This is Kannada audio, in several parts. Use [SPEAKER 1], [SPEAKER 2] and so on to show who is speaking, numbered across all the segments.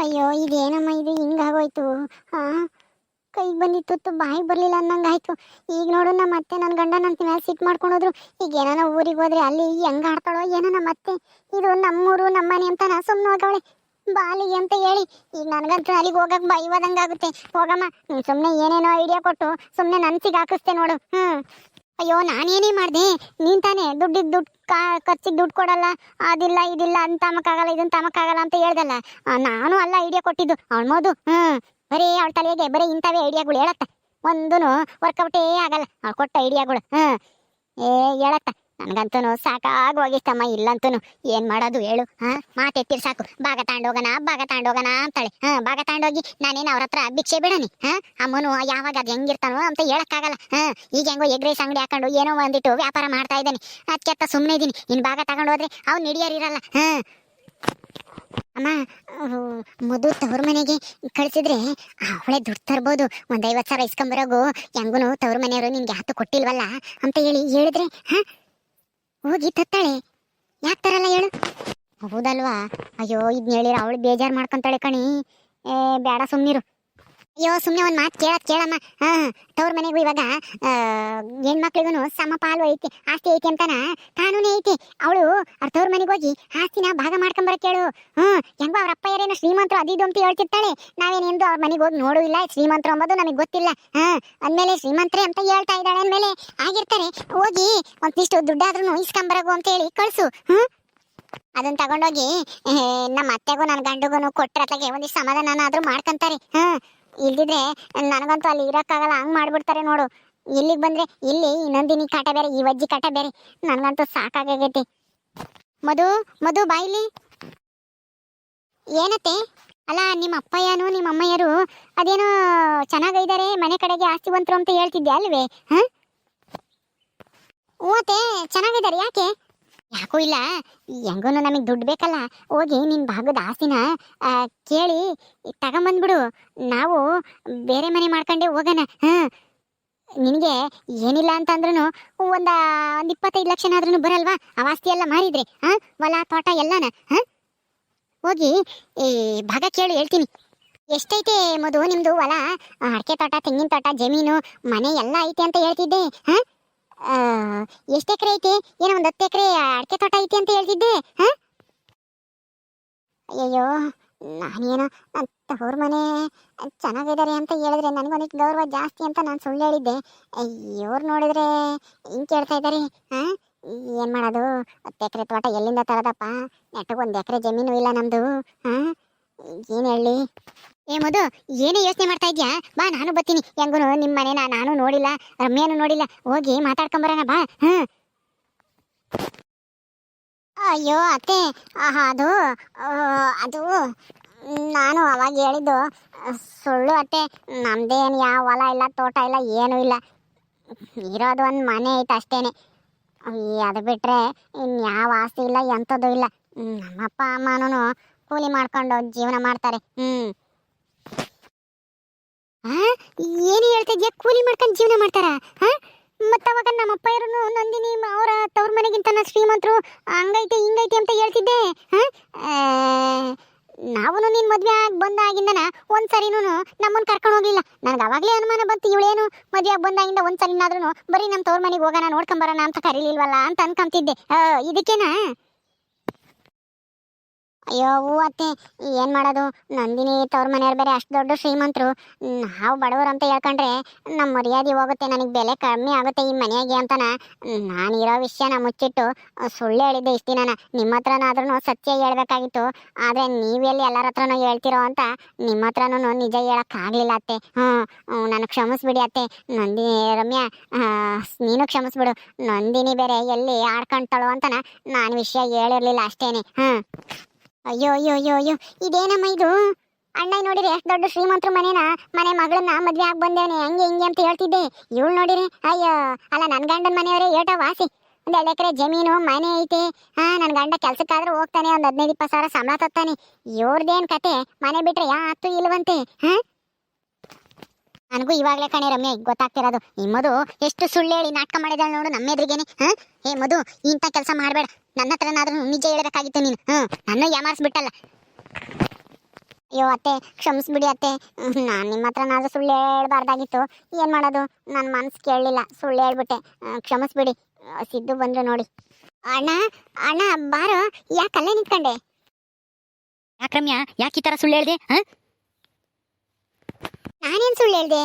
[SPEAKER 1] ಅಯ್ಯೋ, ಇದೇನಮ್ಮ ಇದು? ಹಿಂಗಾಗೋಯ್ತು. ಹಾ? ಕೈಗೆ ಬಂದಿತ್ತು ಬಾಯಿಗೆ ಬರಲಿಲ್ಲ ಅನ್ನಂಗಾಯ್ತು. ಈಗ ನೋಡು, ನಮ್ಮ ಅತ್ತೆ ನನ್ನ ಗಂಡ ನನ್ನ ಮೇಲೆ ಸಿಟ್ಟು ಮಾಡ್ಕೊಂಡೋದ್ರು. ಈಗ ಏನಾನ ಊರಿಗೆ ಹೋದ್ರೆ ಅಲ್ಲಿ ಹೆಂಗೆ ಆಡ್ತಾಳೋ ಏನೋ ನಮ್ಮ ಅತ್ತೆ. ಇದು ನಮ್ಮೂರು ನಮ್ಮನೆ ಅಂತ ನಾ ಸುಮ್ಮನೆ ಹೋಗವಳೆ ಬಾಲಿಗೆ ಅಂತ ಹೇಳಿ. ಈಗ ನನಗಂತೂ ಅಲ್ಲಿಗೆ ಹೋಗಕ್ ಬೈವದಂಗಾಗುತ್ತೆ ಹೋಗಮ್ಮ ಸುಮ್ಮನೆ ಏನೇನೋ ಐಡಿಯಾ ಕೊಟ್ಟು ಸುಮ್ಮನೆ ನನ್ಸಿಗೆ ಹಾಕಿಸ್ತೆ ನೋಡು. ಹ್ಮ್. ಅಯ್ಯೋ, ನಾನೇನೇ ಮಾಡಿದೆ? ನೀನ್ ತಾನೇ ದುಡ್ಡು ಕಾ, ಖರ್ಚಿಗೆ ದುಡ್ಡು ಕೊಡಲ್ಲ? ಅದಿಲ್ಲ, ಇದಿಲ್ಲ ಅಂತ ತಮಕ್ಕಾಗಲ್ಲ ಇದನ್ನ ತಮಕ್ಕಾಗಲ್ಲ ಅಂತ ಹೇಳ್ದಲ್ಲ? ನಾನು ಅಲ್ಲ ಐಡಿಯಾ ಕೊಟ್ಟಿದ್ದು. ಅಳ್ಮೋದು ಹ್ಮ್. ಬರೀ ಅವಳ ತಲೆಗೆ, ಬರೀ ಇಂಥವೇ ಐಡಿಯಾಗಳು ಹೇಳತ್ತ. ಒಂದೂ ವರ್ಕೌಟೇ ಆಗಲ್ಲ. ಅವಳು ಕೊಟ್ಟ ಐಡಿಯಾಗಳು ಹ್ಮ್. ಏ, ಹೇಳತ್ತ. ನನ್ಗಂತೂ ಸಾಕಾಗಿ ಹೋಗಿಸ್ತಮ್ಮ ಇಲ್ಲಂತೂ ಏನ್ ಮಾಡೋದು ಹೇಳು, ಹಾ? ಮಾತೆತ್ತಿರ್ ಸಾಕು. ಭಾಗ ತಾಂಡೋಗೋಣ ಭಾಗ ತಾಂಡೋಗೋಣ ಅಂತಾಳೆ. ಹಾ, ಭಾಗ ತಾಂಡೋಗಿ ನಾನೇನು ಅವ್ರ ಹತ್ರ ಭಿಕ್ಷೆ ಬಿಡನಿ, ಹಾ? ಅಮ್ಮನು ಯಾವಾಗ ಅದು ಹೆಂಗಿರ್ತಾನೋ ಅಂತ ಹೇಳಕ್ಕಾಗಲ್ಲ, ಹಾ? ಈಗ ಹೆಂಗೋ ಎಗ್ ರೈಸ್ ಅಂಗಡಿ ಹಾಕೊಂಡು ಏನೋ ಒಂದಿಟ್ಟು ವ್ಯಾಪಾರ ಮಾಡ್ತಾ ಇದ್ದೀನಿ. ಅದಕ್ಕೆ ಸುಮ್ಮನೆ ಇದ್ದೀನಿ ಇನ್ ಭಾಗ ತಗೊಂಡು ಹೋದ್ರೆ ಅವ್ನು ಹಿಡಿಯೋರಿರಲ್ಲ ಹಾ? ಅಮ್ಮ ಮಧು ತವ್ರ ಮನೆಗೆ ಕಳಿಸಿದ್ರೆ ಅವಳೇ ದುಡ್ಡು ತರ್ಬೋದು. ಒಂದು ಐವತ್ತು ಸಾವಿರ ಇಸ್ಕೊಂಬರೋಗು ಹೆಂಗೂ ತವ್ರ ಮನೆಯವರು ನಿನ್ಗೆ ಹತ್ತು ಕೊಟ್ಟಿಲ್ವಲ್ಲ ಅಂತ ಹೇಳಿ ಹೇಳಿದ್ರೆ, ಹಾ? ಹೋಗಿ ತತ್ತಾಳೆ. ಯಾಕೆ ತರಲ್ಲ ಹೇಳು. ಹೌದಲ್ವಾ? ಅಯ್ಯೋ, ಇದ್ನ ಹೇಳಿರ ಅವಳು ಬೇಜಾರು ಮಾಡ್ಕೊಂತಾಳೆ ಕಣಿ. ಏ, ಬೇಡ ಸುಮ್ನಿರು. ಅಯ್ಯೋ ಸುಮ್ಮನೆ ಒಂದು ಮಾತು ಕೇಳ ಕೇಳಮ್ಮ. ತವ್ರ ಮನೆಗೂ ಇವಾಗ ಹೆಣ್ಮಕ್ಳಿಗೂ ಸಮ ಪಾಲು ಐತಿ, ಆಸ್ತಿ ಐತಿ ಅಂತಾನ? ಕಾನೂನೇ ಐತಿ. ಅವಳು ಅವ್ರ ತವ್ರ ಮನೆಗೆ ಹೋಗಿ ಆಸ್ತಿನ ಭಾಗ ಮಾಡ್ಕೊಂಬರ ಕೇಳು. ಹ್ಮ್ ಹೆಂಗೋ ಅವ್ರ ಅಪ್ಪ ಯಾರೇನೋ ಶ್ರೀಮಂತರು ಅದು ಇದು ಅಂತ ಹೇಳ್ತಿರ್ತಾಳೆ. ನಾವೇನೆಂದು ಅವ್ರ ಮನೆಗೆ ಹೋಗಿ ನೋಡು ಇಲ್ಲ ಶ್ರೀಮಂತರು ಅಂಬೋದು ನಮಗೆ ಗೊತ್ತಿಲ್ಲ. ಹಾ ಅಂದ್ಮೇಲೆ ಶ್ರೀಮಂತರೇ ಅಂತ ಹೇಳ್ತಾ ಇದ್ದಾಳೆ ಅಂದ್ಮೇಲೆ ಆಗಿರ್ತಾರೆ. ಹೋಗಿ ಒಂದಿಷ್ಟು ದುಡ್ಡಾದ್ರೂ ಇಸ್ಕೊಂಬರಗು ಅಂತ ಹೇಳಿ ಕಳ್ಸು. ಹ್ಮ್ ಅದನ್ನ ತಗೊಂಡೋಗಿ ನಮ್ಮ ಅತ್ತೆಗೂ ನನ್ನ ಗಂಡುಗೂ ಕೊಟ್ಟರತ್ಲಾಗೆ ಒಂದಿಷ್ಟು ಸಮಾಧಾನನಾದ್ರೂ ಮಾಡ್ಕೊಂತಾರೆ. ಹಾ ಇಲ್ದಿದ್ರೆ ನನಗಂತೂ ಅಲ್ಲಿ ಇರೋಕ್ಕಾಗಲ್ಲ, ಹಂಗ್ ಮಾಡ್ಬಿಡ್ತಾರೆ ನೋಡು. ಇಲ್ಲಿಗೆ ಬಂದ್ರೆ ಇಲ್ಲಿ ಇನ್ನೊಂದಿನಿ ಕಾಟ ಬೇರೆ, ಈ ವಜ್ಜಿ ಕಾಟ ಬೇರೆ. ನನಗಂತೂ ಸಾಕಾಗೈತಿ ಮಧು ಮಧು ಬಾಯಿಲಿ ಏನತ್ತೆ? ಅಲ್ಲ, ನಿಮ್ಮ ಅಪ್ಪಯ್ಯನು ನಿಮ್ಮ ಅಮ್ಮಯ್ಯರು ಅದೇನೋ ಚೆನ್ನಾಗೈದಾರೆ ಮನೆ ಕಡೆಗೆ ಆಸ್ತಿ ಬಂತರು ಅಂತ ಹೇಳ್ತಿದ್ದೆ ಅಲ್ವೇ, ಹಾಂ? ಓತೆ ಚೆನ್ನಾಗಿದ್ದಾರೆ ಯಾಕೆ? ಯಾಕೂ ಇಲ್ಲ ಹೆಂಗೂ ನಮಗೆ ದುಡ್ಡು ಬೇಕಲ್ಲ, ಹೋಗಿ ನಿನ್ನ ಭಾಗದ ಆಸ್ತಿನ ಕೇಳಿ ತಗೊಂಬಂದ್ಬಿಡು. ನಾವು ಬೇರೆ ಮನೆ ಮಾಡ್ಕೊಂಡೆ ಹೋಗೋಣ, ಹಾಂ? ನಿನಗೆ ಏನಿಲ್ಲ ಅಂತಂದ್ರೂ ಒಂದು ಒಂದು ಇಪ್ಪತ್ತೈದು ಲಕ್ಷನಾದ್ರೂ ಬರಲ್ವಾ? ಆ ಆಸ್ತಿ ಎಲ್ಲ ಮಾರಿದ್ರೆ, ಹಾಂ? ಹೊಲ, ತೋಟ ಎಲ್ಲನ, ಹಾಂ? ಹೋಗಿ ಈ ಭಾಗ ಕೇಳಿ ಹೇಳ್ತೀನಿ. ಎಷ್ಟೈತೆ ಮದುವೆ ನಿಮ್ಮದು ಹೊಲ? ಅಡಿಕೆ ತೋಟ, ತೆಂಗಿನ ತೋಟ, ಜಮೀನು, ಮನೆ ಎಲ್ಲ ಐತೆ ಅಂತ ಹೇಳ್ತಿದ್ದೆ, ಹಾಂ? ಎಷ್ಟು ಎಕರೆ ಐತಿ? ಏನೋ ಒಂದು ಹತ್ತು ಎಕರೆ ಅಡಿಕೆ ತೋಟ ಐತಿ ಅಂತ ಹೇಳ್ತಿದ್ದೆ, ಹಾ? ಅಯ್ಯಯ್ಯೋ, ನಾನೇನೋ ತವ್ರ ಮನೆ ಚೆನ್ನಾಗಿದ್ದಾರೆ ಅಂತ ಹೇಳಿದ್ರೆ ನನಗೊಂದಿಟ್ಟು ಗೌರವ ಜಾಸ್ತಿ ಅಂತ ನಾನು ಸುಳ್ಳು ಹೇಳಿದ್ದೆ. ಇವ್ರು ನೋಡಿದ್ರೆ ಹಿಂಗೆ ಕೇಳ್ತಾ ಇದ್ದಾರೆ, ಹಾ? ಏನು ಮಾಡೋದು? ಹತ್ತು ಎಕರೆ ತೋಟ ಎಲ್ಲಿಂದ ತರೋದಪ್ಪ? ನೆಟ್ಟಗೆ ಒಂದು ಎಕರೆ ಜಮೀನು ಇಲ್ಲ ನಮ್ಮದು ಹಾ? ಏನು ಹೇಳಿ? ಏ ಮಧು, ಏನೇ ಯೋಚನೆ ಮಾಡ್ತಾ ಇದ್ಯಾ? ಬಾ, ನಾನು ಬರ್ತೀನಿ. ಹೆಂಗೂ ನಿಮ್ಮ ಮನೆನ ನಾನು ನೋಡಿಲ್ಲ, ರಮ್ಯಾನು ನೋಡಿಲ್ಲ. ಹೋಗಿ ಮಾತಾಡ್ಕೊಂಬರೋಣ ಬಾ. ಹ್ಮ್. ಅಯ್ಯೋ, ಅತ್ತೆ. ಅದು ಅದು, ನಾನು ಅವಾಗ ಹೇಳಿದ್ದು, ಸುಳ್ಳು ಅತ್ತೆ. ನಮ್ದೇನು ಯಾವ ಹೊಲ ಇಲ್ಲ, ತೋಟ ಇಲ್ಲ, ಏನೂ ಇಲ್ಲ. ಇರೋದು ಒಂದು ಮನೆ ಐತೆ ಅಷ್ಟೇನೆ. ಅದು ಅದು ಬಿಟ್ರೆ ಇನ್ಯಾವ ಆಸ್ತಿ ಇಲ್ಲ, ಎಂಥದ್ದು ಇಲ್ಲ. ನಮ್ಮಪ್ಪ ಅಮ್ಮನೂ ಕೂಲಿ ಮಾಡ್ಕೊಂಡು ಜೀವನ ಮಾಡ್ತಾರೆ. ಹ್ಮ್. ಏನು ಹೇಳ್ತಿದ್ಯಾ ಕೂಲಿ ಮಾಡ್ಕೊಂಡು ಜೀವನ ಮಾಡ್ತಾರ? ನಮ್ಮಪ್ಪ ಅವಾಗ ನಮ್ಮ ಇರೋನು ನಂದಿನಿ ಅವರ ತವ್ರ ಮನೆಗಿಂತ ಶ್ರೀಮಂತರು. ಹಂಗೈತೆ, ಹಿಂಗೈತೆ ಅಂತ ಹೇಳ್ತಿದ್ದೆ. ನಾವು ನಿನ್ ಮದ್ವೆ ಆಗಿ ಬಂದಾಗಿಂದನ ಒಂದ್ಸರಿನೂ ನಮ್ಮನ್ನ ಕರ್ಕೊಂಡು ಹೋಗ್ಲಿಲ್ಲ. ನನಗೆ ಅವಾಗಲೇ ಅನುಮಾನ ಬಂತು, ಇವಳೇನು ಮದ್ವೆ ಆಗಿ ಬಂದಾಗಿಂದ ಒಂದ್ಸರಿನಾದ್ರೂ ಬರೀ ನಮ್ಮ ತವ್ರ ಮನೆಗೆ ಹೋಗೋಣ ನೋಡ್ಕೊಂಬರೋಣ ಅಂತ ಕರೀಲಿಲ್ವಲ್ಲ ಅಂತ ಅನ್ಕೊಂತಿದ್ದೆ. ಇದಕ್ಕೇನಾ? ಅಯ್ಯೋ ಅತ್ತೆ ಏನು ಮಾಡೋದು? ನಂದಿನಿ ತವ್ರ ಮನೆಯವ್ರು ಬೇರೆ ಅಷ್ಟು ದೊಡ್ಡ ಶ್ರೀಮಂತರು. ನಾವು ಬಡವರು ಅಂತ ಹೇಳ್ಕೊಂಡ್ರೆ ನಮ್ಮ ಮರ್ಯಾದೆ ಹೋಗುತ್ತೆ, ನನಗೆ ಬೆಲೆ ಕಮ್ಮಿ ಆಗುತ್ತೆ ಈ ಮನೆಯಾಗೆ ಅಂತನ. ನಾನಿರೋ ವಿಷಯನ ಮುಚ್ಚಿಟ್ಟು ಸುಳ್ಳು ಹೇಳಿದ್ದೆ ಇಷ್ಟು ದಿನ ನಿಮ್ಮ ಹತ್ರನಾದ್ರೂ ಸತ್ಯ ಹೇಳ್ಬೇಕಾಗಿತ್ತು. ಆದರೆ ನೀವೆಲ್ಲಿ ಎಲ್ಲರ ಹತ್ರನೂ ಹೇಳ್ತಿರೋ ಅಂತ ನಿಮ್ಮ ಹತ್ರನೂ ನಿಜ ಹೇಳೋಕ್ಕಾಗಲಿಲ್ಲ ಅತ್ತೆ. ಹ್ಞೂ ನನಗೆ ಕ್ಷಮಿಸ್ಬಿಡಿ ಅತ್ತೆ. ನಂದಿನಿ, ರಮ್ಯಾ ನೀನು ಕ್ಷಮಿಸ್ಬಿಡು. ನಂದಿನಿ ಬೇರೆ ಎಲ್ಲಿ ಆಡ್ಕೊಂತಾಳೋ ಅಂತನ ನಾನು ವಿಷಯ ಹೇಳಿರಲಿಲ್ಲ ಅಷ್ಟೇನೆ. ಹ್ಞೂ ಅಯ್ಯೋ ಅಯ್ಯೋ ಅಯ್ಯೋ ಅಯ್ಯೋ. ಇದೇನಮ್ಮ ಇದು? ಅಣ್ಣ ನೋಡಿರಿ ಎಷ್ಟು ದೊಡ್ಡ ಶ್ರೀಮಂತರ ಮನೇನ? ಮನೆ ಮಗಳನ್ನ ಮದ್ವೆ ಆಗಿ ಬಂದೇವನೆ ಹಂಗೆ ಹಿಂಗೆ ಅಂತ ಹೇಳ್ತಿದ್ದೆ. ಇವಳು ನೋಡಿರಿ, ಅಯ್ಯೋ, ಅಲ್ಲ ನನ್ನ ಗಂಡನ ಮನೆಯವರೇ ಏಟ ವಾಸಿ. ಒಂದು ಎರಡು ಎಕರೆ ಜಮೀನು, ಮನೆ ಐತೆ. ಹಾ ನನ್ನ ಗಂಡ ಕೆಲ್ಸಕ್ಕಾದ್ರೂ ಹೋಗ್ತಾನೆ, ಒಂದು ಹದಿನೈದು ಇಪ್ಪತ್ತು ಸಾವಿರ ಸಂಬಳ ತತ್ತಾನೆ ಇವ್ರದ್ದೇನು ಕತೆ? ಮನೆ ಬಿಟ್ರೆ ಯಾತು ಇಲ್ವಂತೆ, ಹಾ? ನನಗೂ ಇವಾಗಲೇ ಕಣೆ ರಮ್ಯ ಗೊತ್ತಾಗ್ತಿರೋದು. ಈ ಎಷ್ಟು ಸುಳ್ಳು ಹೇಳಿ ನಾಟಕ ಮಾಡಿದಾಳೆ ನೋಡು ನಮ್ಮೆದ್ರಿಗೇನೆ, ಹಾ? ಹೇ ಮಧು, ಇಂಥ ಕೆಲಸ ಮಾಡಬೇಡ. ನನ್ನ ಹತ್ರನಾದ್ರೂ ನಿಜ ಹೇಳಬೇಕಾಗಿತ್ತು ನೀನು. ಹ್ಞೂ ನನ್ನ ಯಾಮಾರಿಸ್ಬಿಟ್ಟಲ್ಲ. ಅಯ್ಯೋ ಅತ್ತೆ ಕ್ಷಮಿಸ್ಬಿಡಿ ಅತ್ತೆ. ನಾನು ನಿಮ್ಮ ಹತ್ರ ನಾನು ಸುಳ್ಳು ಹೇಳ್ಬಾರ್ದಾಗಿತ್ತು. ಏನು ಮಾಡೋದು? ನನ್ನ ಮನಸ್ಸು ಕೇಳಲಿಲ್ಲ. ಸುಳ್ಳು ಹೇಳ್ಬಿಟ್ಟೆ. ಕ್ಷಮಿಸ್ಬಿಡಿ. ಸಿದ್ದು ಬಂದ್ರು ನೋಡಿ. ಅಣ್ಣ ಅಣ್ಣ ಬಾರೋ. ಯಾಕಲ್ಲೇ ನಿಂತ್ಕೊಂಡೆ?
[SPEAKER 2] ಯಾಕೆ ರಮ್ಯಾ ಯಾಕೆ ಈ ಥರ ಸುಳ್ಳು ಹೇಳ್ದೆ? ಹಾಂ?
[SPEAKER 1] ನಾನೇನು ಸುಳ್ಳು ಹೇಳ್ದೆ?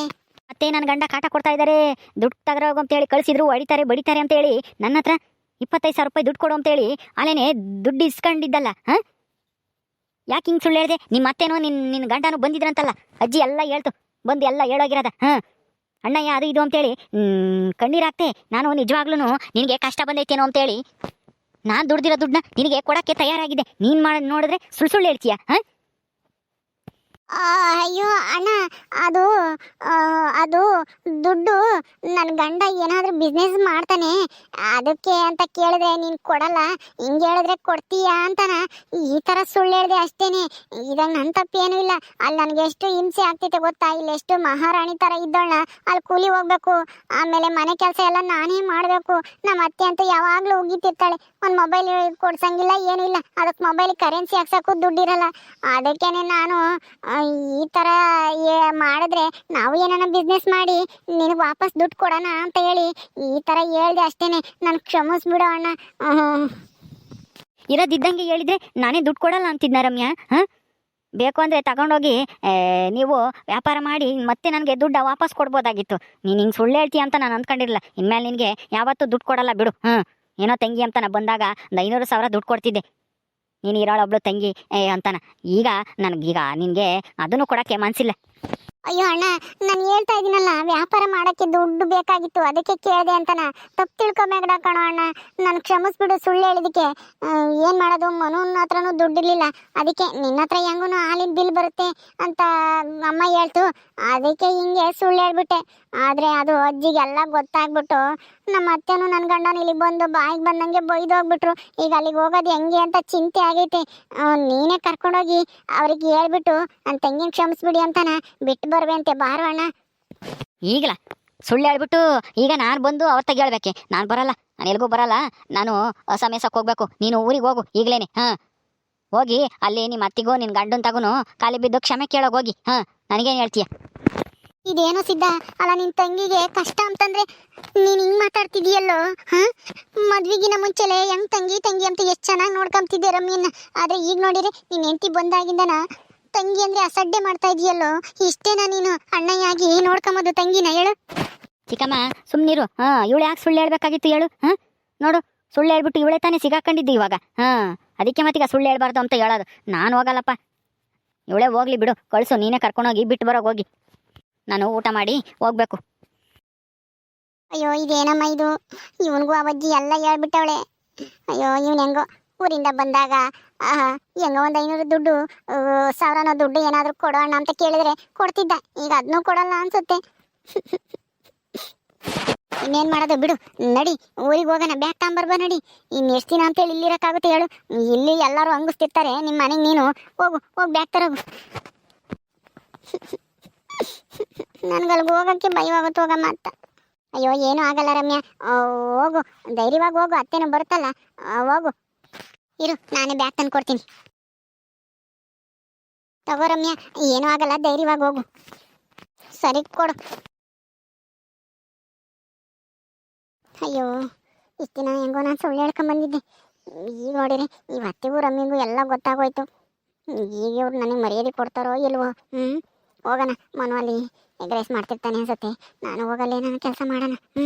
[SPEAKER 2] ಮತ್ತೆ ನನ್ನ ಗಂಡ ಕಾಟ ಕೊಡ್ತಾ ಇದ್ದಾರೆ ದುಡ್ಡು ತಗರೋಗು ಅಂತೇಳಿ ಕಳಿಸಿದ್ರು ಹೊಡಿತಾರೆ ಬಡಿತಾರೆ ಅಂತೇಳಿ. ನನ್ನ ಹತ್ರ ಇಪ್ಪತ್ತೈದು ಸಾವಿರ ರೂಪಾಯಿ ದುಡ್ಡು ಕೊಡು ಅಂತೇಳಿ ಅಲ್ಲೇನೆ ದುಡ್ಡು ಇಸ್ಕೊಂಡಿದ್ದಲ್ಲ, ಹಾಂ? ಯಾಕೆ ಹಿಂಗೆ ಸುಳ್ಳು ಹೇಳಿದೆ? ನಿಮ್ಮ ಅತ್ತೇನೋ ನಿನ್ನ ನಿನ್ನ ಗಂಡನೂ ಬಂದಿದ್ರಂತಲ್ಲ, ಅಜ್ಜಿ ಎಲ್ಲ ಹೇಳ್ತು, ಬಂದು ಎಲ್ಲ ಹೇಳೋಗಿರೋದ, ಹಾಂ? ಅಣ್ಣಯ್ಯ ಅದು ಇದು ಅಂತೇಳಿ ಕಣ್ಣೀರಾಗ್ತೆ ನಾನು ನಿಜವಾಗ್ಲೂ ನಿನಗೆ ಕಷ್ಟ ಬಂದೈತೇನೋ ಅಂತೇಳಿ, ನಾನು ದುಡ್ದಿರೋ ದುಡ್ಡನ್ನ ನಿನಗೆ ಕೊಡೋಕ್ಕೆ ತಯಾರಾಗಿದೆ, ನೀನು ಮಾಡಿ, ನೋಡಿದ್ರೆ ಸುಳ್ಳು ಸುಳ್ಳು ಹೇಳ್ತೀಯ, ಹಾಂ?
[SPEAKER 1] ಅಯ್ಯೋ, ಅಣ್ಣ, ಅದು ಅದು ದುಡ್ಡು ನನ್ನ ಗಂಡ ಏನಾದರೂ ಬಿಸ್ನೆಸ್ ಮಾಡ್ತಾನೆ, ಅದಕ್ಕೆ ಅಂತ ಕೇಳಿದ್ರೆ ನೀನು ಕೊಡಲ್ಲ, ಹಿಂಗೆ ಹೇಳಿದ್ರೆ ಕೊಡ್ತೀಯಾ ಅಂತನ? ಈ ಥರ ಸುಳ್ಳು ಹೇಳಿದೆ ಅಷ್ಟೇನೆ. ಇದಾಗ ನನ್ನ ತಪ್ಪೇನೂ ಇಲ್ಲ. ಅಲ್ಲಿ ನನಗೆ ಎಷ್ಟು ಹಿಂಸೆ ಆಗ್ತೈತೆ ಗೊತ್ತಾ? ಇಲ್ಲಿ ಎಷ್ಟು ಮಹಾರಾಣಿ ಥರ ಇದ್ದೋಣ ಅಲ್ಲಿ ಕೂಲಿ ಹೋಗ್ಬೇಕು. ಆಮೇಲೆ ಮನೆ ಕೆಲಸ ಎಲ್ಲ ನಾನೇ ಮಾಡಬೇಕು. ನಮ್ಮ ಅತ್ತೆ ಅಂತ ಯಾವಾಗಲೂ ಉಗಿತಿರ್ತಾಳೆ. ಒಂದು ಮೊಬೈಲ್ ಕೊಡ್ಸಂಗಿಲ್ಲ, ಏನೂ ಇಲ್ಲ. ಅದಕ್ಕೆ ಮೊಬೈಲ್ ಕರೆನ್ಸಿ ಹಾಕ್ಸೋಕ್ಕೂ ದುಡ್ಡಿರಲ್ಲ. ಅದಕ್ಕೇನೆ ನಾನು ಈ ಥರ ಮಾಡಿದ್ರೆ ನಾವು ಏನಾನ ಬಿಸ್ನೆಸ್ ಮಾಡಿ ನಿನಗೆ ವಾಪಸ್ ದುಡ್ಡು ಕೊಡೋಣ ಅಂತ ಹೇಳಿ ಈ ಥರ ಹೇಳ್ದೆ ಅಷ್ಟೇನೆ. ನಾನು ಕ್ಷಮಿಸ್ಬಿಡು ಅಣ್ಣ.
[SPEAKER 2] ಇರೋದಿದ್ದಂಗೆ ಹೇಳಿದ್ರೆ ನಾನೇ ದುಡ್ಡು ಕೊಡಲ್ಲ ಅಂತಿದ್ನ ರಮ್ಯಾ, ಹಾಂ? ಬೇಕು ಅಂದರೆ ತಗೊಂಡೋಗಿ ನೀವು ವ್ಯಾಪಾರ ಮಾಡಿ ಮತ್ತೆ ನನಗೆ ದುಡ್ಡು ವಾಪಸ್ ಕೊಡ್ಬೋದಾಗಿತ್ತು. ನೀನು ಹಿಂಗೆ ಸುಳ್ಳು ಹೇಳ್ತೀಯ ಅಂತ ನಾನು ಅಂದ್ಕೊಂಡಿರಲಿಲ್ಲ. ಇನ್ಮೇಲೆ ನಿನಗೆ ಯಾವತ್ತೂ ದುಡ್ಡು ಕೊಡಲ್ಲ ಬಿಡು, ಹಾಂ? ಏನೋ ತಂಗಿ ಅಂತ ನಾ ಬಂದಾಗ ಒಂದು ಐನೂರು ಸಾವಿರ ದುಡ್ಡು ಕೊಡ್ತಿದ್ದೆ. ನೀನು ಇರೋಳೊಬ್ಳು ತಂಗಿ, ಏ, ಅಂತಾನ. ಈಗ ನನಗೀಗ ನಿನಗೆ ಅದನ್ನು ಕೊಡೋಕ್ಕೆ ಮನಸ್ಸಿಲ್ಲ
[SPEAKER 1] ಅಯ್ಯೋ ಅಣ್ಣ, ನಾನು ಹೇಳ್ತಾ ಇದ್ದೀನಲ್ಲ ವ್ಯಾಪಾರ ಮಾಡೋಕ್ಕೆ ದುಡ್ಡು ಬೇಕಾಗಿತ್ತು, ಅದಕ್ಕೆ ಕೇಳಿದೆ ಅಂತನ. ತಪ್ಪು ತಿಳ್ಕೊಬೇಡ ಕಣೋ ಅಣ್ಣ, ನಾನು ಕ್ಷಮಿಸ್ಬಿಡು ಸುಳ್ಳು ಹೇಳಿದಕ್ಕೆ. ಏನು ಮಾಡೋದು, ಮನುನ ಹತ್ರನೂ ದುಡ್ಡಿರಲಿಲ್ಲ ಅದಕ್ಕೆ ನಿನ್ನ ಹತ್ರ ಹೆಂಗೂ ಹಾಲಿನ ಬಿಲ್ ಬರುತ್ತೆ ಅಂತ ಅಮ್ಮ ಹೇಳ್ತು. ಅದಕ್ಕೆ ಹಿಂಗೆ ಸುಳ್ಳು ಹೇಳ್ಬಿಟ್ಟೆ. ಆದರೆ ಅದು ಅಜ್ಜಿಗೆಲ್ಲ ಗೊತ್ತಾಗ್ಬಿಟ್ಟು ನಮ್ಮ ಅತ್ತೆನೂ ನನ್ನ ಗಂಡನ ಇಲ್ಲಿಗೆ ಬಂದು ಬಾಯಿಗೆ ಬಂದಂಗೆ ಬೈದು ಹೋಗ್ಬಿಟ್ರು. ಈಗ ಅಲ್ಲಿಗೆ ಹೋಗೋದು ಹೆಂಗೆ ಅಂತ ಚಿಂತೆ ಆಗೈತೆ. ನೀನೇ ಕರ್ಕೊಂಡೋಗಿ ಅವ್ರಿಗೆ ಹೇಳ್ಬಿಟ್ಟು ನನ್ನ ತಂಗಿನ ಕ್ಷಮಿಸ್ಬಿಡಿ ಅಂತನ. ಬಿಟ್ಟು ಬರ್ಬೇಂತೆ ಬಾರೋ ಅಣ್ಣ
[SPEAKER 2] ಈಗಲ ಸುಳ್ಳು ಹೇಳ್ಬಿಟ್ಟು ಈಗ ನಾನು ಬಂದು ಅವತ್ತಾಗ ಹೇಳ್ಬೇಕೆ ನಾನು ಬರಲ್ಲ, ನಾನು ಎಲ್ಗೂ ಬರಲ್ಲ. ನಾನು ಸಮಯಸಕ್ಕೆ ಹೋಗ್ಬೇಕು. ನೀನು ಊರಿಗೆ ಹೋಗು, ಈಗಲೇನೆ, ಹಾಂ. ಹೋಗಿ ಅಲ್ಲಿ ನಿಮ್ಮ ಅತ್ತಿಗೋ ನಿನ್ನ ಗಂಡನ ತಗುನು ಖಾಲಿ ಬಿದ್ದು ಕ್ಷಮೆ ಕೇಳೋಗಿ ಹೋಗಿ, ಹಾಂ. ನನಗೇನು ಹೇಳ್ತೀಯ?
[SPEAKER 1] ಇದೇನು ಸಿದ್ಧ? ಅಲ್ಲ ನಿನ್ನ ತಂಗಿಗೆ ಕಷ್ಟ ಅಂತಂದ್ರೆ ನೀನು ಹಿಂಗೆ ಮಾತಾಡ್ತಿದೀಯಲ್ಲೋ ಹಾಂ? ಮದ್ವಿಗಿನ ಮುಂಚೆಲೆ ಹೆಂಗ್ ತಂಗಿ ತಂಗಿ ಅಂತ ಎಷ್ಟು ಚೆನ್ನಾಗಿ ನೋಡ್ಕೊಂತಿದ್ದೆ ರಮ್ಯನ್ನ ಆದರೆ ಈಗ ನೋಡಿರಿ ನಿನ್ನ ಹೆಂಡತಿ ಬಂದಾಗಿಂದನ ತಂಗಿ ಅಂದ್ರೆ ಅಸಡ್ಡೆ ಮಾಡ್ತಾ ಇದೀಯಲ್ಲೋ? ಇಷ್ಟೇನಾ ನೀನು? ಅಣ್ಣಯ್ಯಾಗಿ ನೋಡ್ಕೊಂಬೋದು ತಂಗಿನ ಹೇಳು.
[SPEAKER 2] ಚಿಕ್ಕಮ್ಮ ಸುಮ್ಮನಿರು ಹಾ, ಇವಳು ಯಾಕೆ ಸುಳ್ಳು ಹೇಳ್ಬೇಕಾಗಿತ್ತು ಹೇಳು, ಹಾ? ನೋಡು, ಸುಳ್ಳು ಹೇಳ್ಬಿಟ್ಟು ಇವಳೆ ತಾನೇ ಸಿಗಾಕೊಂಡಿದ್ದು ಇವಾಗ. ಹಾ, ಅದಕ್ಕೆ ಮತ್ತೀಗ ಸುಳ್ಳು ಹೇಳ್ಬಾರ್ದು ಅಂತ ಹೇಳೋದು. ನಾನು ಹೋಗಲ್ಲಪ್ಪ. ಇವಳೇ ಹೋಗ್ಲಿ ಬಿಡು, ಕಳಿಸು, ನೀನೇ ಕರ್ಕೊಂಡೋಗಿ, ಬಿಟ್ಟು ಬರೋಗಿ ಹೋಗಿ. ನಾನು ಊಟ ಮಾಡಿ ಹೋಗ್ಬೇಕು.
[SPEAKER 1] ಅಯ್ಯೋ, ಇದೇನಮ್ಮ ಇದು? ಇವನಿಗೂ ಅವಜ್ಜಿ ಎಲ್ಲ ಹೇಳ್ಬಿಟ್ಟವಳೆ. ಅಯ್ಯೋ, ಇವನ್ ಹೆಂಗೋ? ಊರಿಂದ ಬಂದಾಗ ಹೆಂಗೋ ಒಂದು ಐನೂರು ದುಡ್ಡು ಸಾವಿರನೋ ದುಡ್ಡು ಏನಾದರೂ ಕೊಡೋಣ ಅಂತ ಕೇಳಿದ್ರೆ ಕೊಡ್ತಿದ್ದ. ಈಗ ಅದನ್ನೂ ಕೊಡಲ್ಲ ಅನ್ಸುತ್ತೆ. ಇನ್ನೇನು ಮಾಡೋದು ಬಿಡು. ನಡಿ, ಊರಿಗೆ ಹೋಗೋಣ. ಬ್ಯಾಗ್ ತಗೊಂಬರ್ಬ ನಡಿ. ಇನ್ನು ಎಷ್ಟು ದಿನ ಅಂತೇಳಿ ಇಲ್ಲಿರೋಕ್ಕಾಗುತ್ತೆ ಹೇಳು. ಇಲ್ಲಿ ಎಲ್ಲರೂ ಹಂಗಿಸ್ತಿರ್ತಾರೆ ನಿಮ್ಮ ಮನೆಗೆ ನೀನು ಹೋಗು. ಹೋಗಿ ಬ್ಯಾಗ್ ತರೋಗು. ನನ್ಗಲ್ಗೆ ಹೋಗೋಕ್ಕೆ ಭಯವಾಗುತ್ತೆ ಹೋಗಮ್ಮ ಅಂತ. ಅಯ್ಯೋ, ಏನೂ ಆಗಲ್ಲ ರಮ್ಯಾ. ಹೋಗು. ಧೈರ್ಯವಾಗಿ ಹೋಗು. ಅತ್ತೇನು ಬರುತ್ತಲ್ಲ. ಹೋಗು. ಇರು, ನಾನೇ ಬ್ಯಾಗ್ ತಂದು ಕೊಡ್ತೀನಿ. ತಗೋ ರಮ್ಯ, ಏನೂ ಆಗಲ್ಲ, ಧೈರ್ಯವಾಗಿ ಹೋಗು. ಸರಿ, ಕೊಡು. ಅಯ್ಯೋ, ಇಷ್ಟು ದಿನ ಹೆಂಗೋ ನಾನು ಸುಳ್ಳು ಹೇಳ್ಕೊಂಬಂದಿದ್ದೆ ಈಗ ನೋಡಿರಿ ಈ ಅತ್ತೆಗೂ ರಮ್ಯಗೂ ಎಲ್ಲ ಗೊತ್ತಾಗೋಯ್ತು. ಈಗ ಇವ್ರು ನನಗೆ ಮರ್ಯಾದೆ ಕೊಡ್ತಾರೋ ಇಲ್ವೋ? ಹ್ಞೂ ಹೋಗೋಣ ಎಗ್ ರೈಸ್ ಮಾಡ್ತಿರ್ತಾನೆ ಅನ್ಸುತ್ತೆ. ನಾನು ಹೋಗಲ್ಲ ನಾನು ಕೆಲಸ ಮಾಡೋಣ? ಹ್ಞೂ